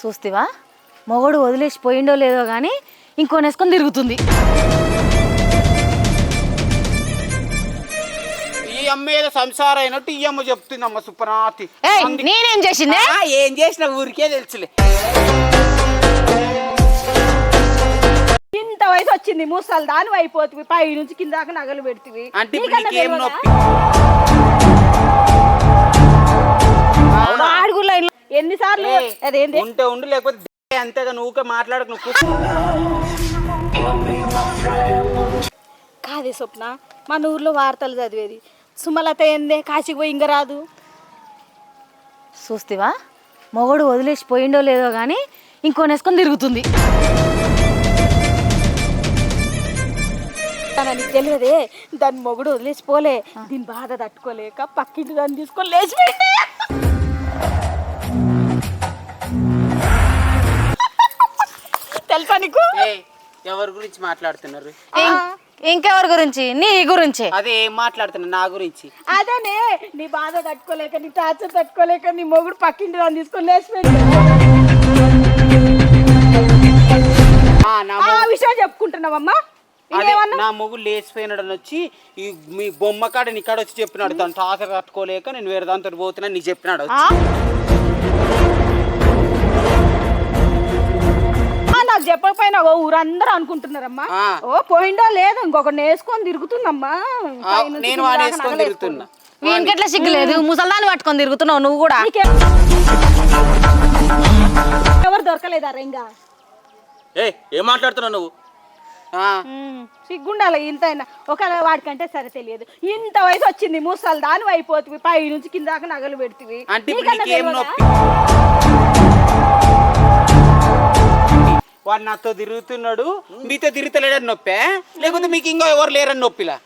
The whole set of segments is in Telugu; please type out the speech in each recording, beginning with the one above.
చూస్తేవా? మొగడు వదిలేసి పోయిండో లేదో కానీ ఇంకో నేసుకొని తిరుగుతుంది. ఈ అమ్మ ఏదో సంసారం అయినట్టు ఈ అమ్మ చెప్తుంది అమ్మ సుప్రనాతి. ఏయ్ నేనేం చేసిందే? ఆ, ఏం చేసిన ఊరికే తెలుసులే. ఇంత వయసు వచ్చింది ముసలి దాని అయిపోతుంది పై నుంచి కింద దాకా నగలు పెడుతుంది అంటే ఇప్పుడు నీకేం నొప్పి? అదేంటి ఉంటే ఉండు లేకపోతే అంతేగా నువ్వుకే మాట్లాడకు నువ్వు. కాదే స్వప్న మన ఊర్లో వార్తలు చదివేది. సుమలత ఏందే కాశీకి పోయి ఇంక రాదు. చూస్తేవా? మొగడు వదిలేసి పోయిండో లేదో కానీ ఇంకో నేసుకొని తిరుగుతుంది. కానీ నీకు తెలియదే దాని మొగుడు వదిలేసిపోలే దీని బాధ తట్టుకోలేక పక్కింటి దాన్ని తీసుకొని లేచిపోయింది. తెలుసా నీకు? ఎవరి గురించి మాట్లాడుతున్నారు? ఇంకెవరి గురించి? నీ గురించే. అదే ఏం మాట్లాడుతున్నారు నా గురించి? అదేనే నీ బాధ తట్టుకోలేక నీ టార్చర్ తట్టుకోలేక నీ మొగుడు పక్కింటి దాన్ని తీసుకొని లేచిపోయింది. ఆ, నా విషయం చెప్పుకుంటున్నావమ్మా. అదే నా మొగుడు లేచిపోయినాడు అని వచ్చి ఈ మీ బొమ్మ కాడ నీ కాడ వచ్చి చెప్పినాడు. దాని తాత కట్టుకోలేక నేను వేరే దాంతో పోతున్నా నీకు చెప్పినాడు చెప్పకపోయినా ఓ ఊరందరూ అనుకుంటున్నారమ్మా. ఆ. ఓ పోయిండో లేదు ఇంకొకటి వేసుకొని తిరుగుతుందమ్మా. ఆ, పైనుంచి నేను వాడు వేసుకొని తిరుగుతున్నా. వీనికెట్లా సిగ్గులేదు ముసల్దాన్ని పట్టుకొని తిరుగుతున్నావు నువ్వు కూడా. నీకేం- ఎవరు దొరకలేదారా ఇంకా ఏ ఏం మాట్లాడుతున్నావు నువ్వు? ఆ, సిగ్గుండాలి ఇంత అయినా ఒకవేళ వాడికంటే సరే తెలియదు. ఇంత వయసు వచ్చింది ముసలి దాని అయిపోతుంది పై నుంచి కింద దాకా నగలు పెడుతుంది అంటే ఇప్పుడు నీకన్నా నీకేం తెలియదా? నొప్పి? వాడు నాతో తిరుగుతున్నాడు మీతో తిరుగుతలేడని నొప్పే? లేకపోతే మీకు ఇంకో ఎవరు లేరని నొప్పిలా?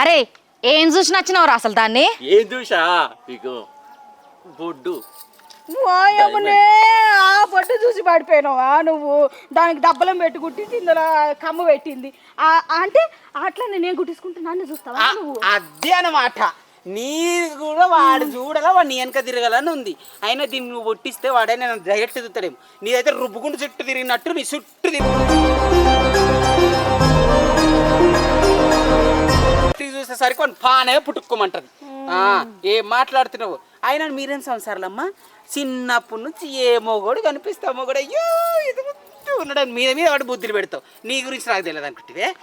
అరే ఏం చూసి నచ్చినవరా అసలు దాన్ని? ఏం చూసా? ఇగో బొడ్డు. ఆ పొట్టు చూసి పడిపోయినావా నువ్వు? దానికి దబ్బలం పెట్టి కుట్టించి ఇందులో కమ్మ పెట్టింది. ఆ అంటే అట్లా నేను కుట్టించుకుంటున్నాను చూస్తావా నువ్వు? అదే అన్నమాట. నీ కూడా వాడు చూడాలా వాడు నీ వెనక తిరగాలని ఉంది. అయినా దీన్ని నువ్వు ఒట్టిస్తే వాడే నేను డైరెక్ట్ తిరుగుతాడేమో నీదైతే రుబ్బుకుంటూ చుట్టూ తిరిగినట్టు నీ చుట్టూ తిరిగి చూసేసరికి వాడు పానే పుట్టుకోమంటది. ఆ, ఏం మాట్లాడుతున్నావు? అయినా మీరేం సంసారాలమ్మా? చిన్నప్పటి నుంచి ఏ మొగోడు కనిపిస్తావు మొగడు? అయ్యో ఇది ఉన్నాడు మీద మీద వాడు బుద్ధులు పెడతావు. నీ గురించి నాకు తెలియదు అనుకుంటే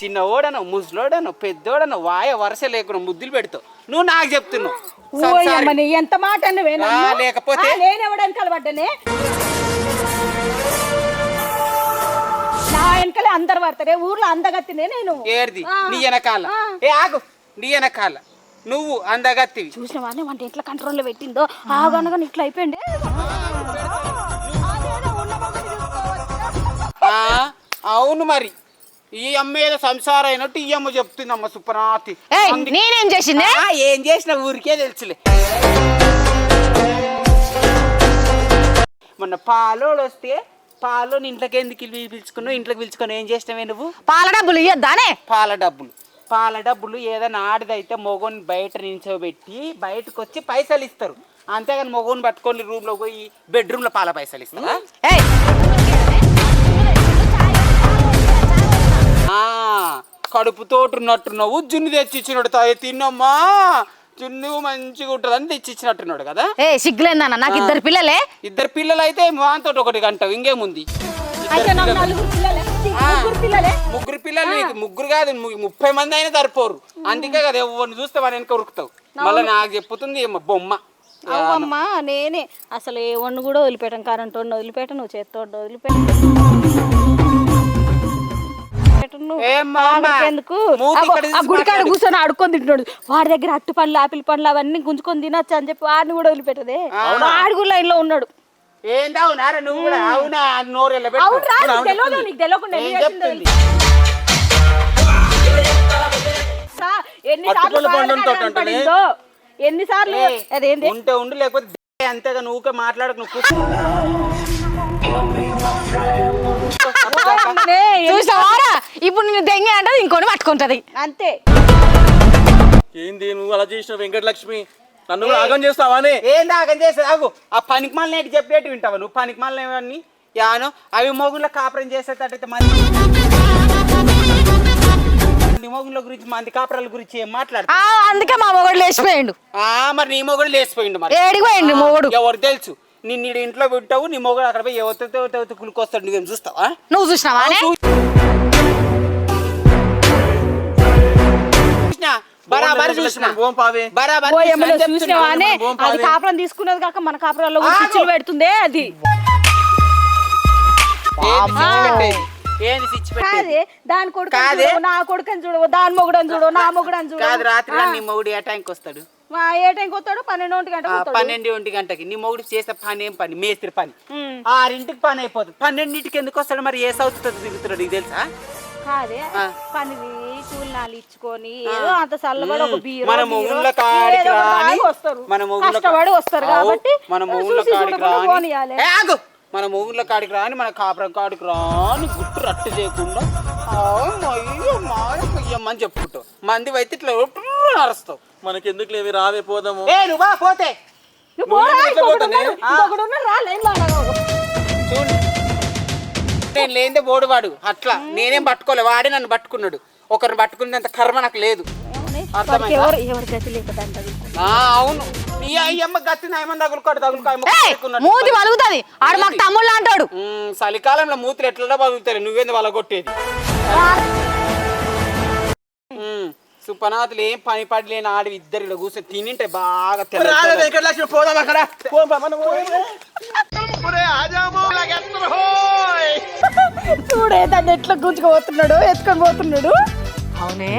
చిన్న ఓడను ముసలోడను పెద్దోడను వాయ వరుస లేకుండా ముద్దులు పెడతావు. నువ్వు నాకు చెప్తున్నావు. ఓయమ్మని ఎంత మాట? ఆ, లేకపోతే? నేనెవడానికి కలబడ్డానే నా వెనకలే అందరు పడతారే ఊర్లో అందగత్తినే నేను. ఏర్ది. నీ వెనకాల. ఏ ఆగు. నీ వెనకాల. నువ్వు అందగత్తివి. చూసిన వాడిని వంట ఎట్లా కంట్రోల్లో పెట్టిందో? ఆగనగా ఇట్లా అయిపోయింది. ఆ, అవును మరి. ఈ అమ్మ ఏదో సంసారం అయినట్టు ఈ అమ్మ చెప్తుంది అమ్మ సుప్రనాతి ఏయ్ నేనేం చేసిందే? ఆ, ఏం చేసిన ఊరికే తెలుసులే. మొన్న పాలోడు వస్తే పాలోని ఇంట్లోకి ఎందుకు పిలి- పిలుచుకున్నావు? ఇంట్లోకి పిలుచుకుని ఏం చేసినావే నువ్వు? పాల డబ్బులు ఇయ్యొద్దానే? పాల డబ్బులు. పాల డబ్బులు ఏదైనా ఆడిదైతే మొగోని బయట నించోబెట్టి బయటకు వచ్చి పైసలు ఇస్తారు అంతేగాని మొగోని పట్టుకొని రూమ్లో పోయి బెడ్రూమ్లో పాల పైసలు ఇస్తారా ఏయ్ కడుపుతోటి ఉన్నట్టున్నావు జున్ను తెచ్చి ఇచ్చినట్టు తాయి తిన్నమ్మా. జున్ను మంచిగా ఉంటుందని తెచ్చి ఇచ్చినట్టున్నాడు కదా. ఏ సిగ్గులేందన్న నాకు ఇద్దరు పిల్లలే. ఇద్దరు పిల్లలు అయితే మాతో ఒకటి గంట ఇంకేముంది? అయితే నాకు నలుగురు పిల్లలే? ముగ్గురు పిల్లలే? ముగ్గురు పిల్లలు నీకు ముగ్గురు కాదు ము- ముప్పై మంది అయినా సరిపోరు. అందుకే కదా ఎవరిని చూస్తే వాడిని వెనక ఉరుకుతావు. మళ్ళీ నాకు చెప్పుతుంది ఏమో బొమ్మ. అమ్మా నేనే. అసలు ఏ వన్ను కూడా వదిలిపెట్టాను కరెంట్ వదిలిపెట్ట నువ్వు చేత్తో వదిలిపెట్ట ఏమ్మా అమ్మ? ఎందుకు గుడికాడ. కూర్చొని ఆడుకొని తింటున్నాడు. వాడి దగ్గర అట్టు పండ్లు ఆపిల్ పండ్లు అవన్నీ గుంజుకొని తినొచ్చు అని చెప్పి వాడిని కూడా వదిలిపెట్టదే. వాడు కూడా లైన్లో ఉన్నాడు నువ్వు కూడా అవునా? నోరు? ఎన్నిసార్లు అదేంటి ఉంటే ఉండు లేకపోతే అంతేగా నువ్వుకే మాట్లాడకు నువ్వు చూసావారా ఇప్పుడు నేను దెంగే అంటే ఇంకోని పట్టుకుంటది. అంతే. ఏంది నువ్వు అలా చేసిన వెంకటలక్ష్మి? నన్ను కూడా ఆగం చేస్తావా అని ఏం దాగం చేసేది? ఆగు. ఆ పనికి మళ్ళీ నేటి చెప్పేటి వింటావా నువ్వు? పనికి ఏమని యాను అవి మొగుళ్ళ కాపురం చేసేటట్టయితే మంది మొగుళ్ళ గురించి మంది కాపురాల గురించి ఏం మాట్లాడతా ఆ, అందుకే మా మొగడు లేచిపోయిండు. ఆ, మరి నీ మొగుడు లేచిపోయిండు మరి. ఏడికి పోయిండు మొగడు. ఎవరు తెలుసు? నిన్ను ఈడ ఇంట్లో వింటావు నీ మొగుడు అక్కడ పోయి ఎవరితో కులుకొస్తాడు నువ్వేం చూస్తావా? నువ్వు చూసినావా అనే? చూసినా మనం అది కాపురం తీసుకున్నది కాక మన కాపురాల్లో. పిచ్చులు పెడుతుందే అది. కాదే దాని కొడుకు నా కొడుకుని చూడు దాని మొగుడని చూడు నా మొగుడని చూడు. కాదు రాత్రి నీ మొగుడు ఏ టైంకి వస్తాడు? ఏ టైంకి వస్తాడు? పన్నెండు ఒంటి వస్తాడు. పన్నెండు ఒంటి గంటకి. నీ మొగుడు చేసే పని ఏం పని? మేస్త్రి పని. ఆరింటికి పని అయిపోతుంది పన్నెండింటికి ఎందుకు వస్తాడు మరి? ఏ సౌత్ తిరుగుతున్నాడు? నీకు తెలుసా? కాదే. పనివి కూలినాలు ఇచ్చుకొని ఏదో అంత చల్లబడి ఒక బీరో మన మొగుళ్ళ కాడికి రాని వస్తారు. మన మొగుళ్ళ కష్టపడి వస్తారు కాబట్టి మన మొగుళ్ళ కాడికి రాని. ఏ, ఆగు! మన మొగుళ్ళ కాడికి రాని మన కాపురం కాడికి రాని గుట్టు రట్టు చేయకుండా మాయమ్మని చెప్పుకుంటావు. మంది అయితే ఇట్లా అరుస్తావు. మనకి ఎందుకు లేవి రావే పోదాము. ఏ నువ్వు? పోతే. చూడు. నేను లేదే బోడువాడు అట్లా నేనేం పట్టుకోలే వాడే నన్ను పట్టుకున్నాడు. ఒకరిని పట్టుకునేంత కర్మ నాకు లేదు. గతి అవును. నీ అయ్యమ్మ గత్తి నాయమని తగులుకోడు తగులుకో ఏయ్, మూతి వలుగుతుంది ఆడు మాకు తమ్ముళ్ళు అంటాడు. చలికాలంలో మూతులు ఎట్లా బతుకుతాయి నువ్వేంది ఉమ్, సుపనాథులు ఏం పని పడి లేని ఆడి ఇద్దరు ఇక్కడ కూర్చొని తినింటే బాగా. వెంకటలక్ష్మి పోదాం అక్కడ. చూడే దాన్ని ఎట్లా గుంజుకు పోతున్నాడు ఎత్తుకొని పోతున్నాడు అవునే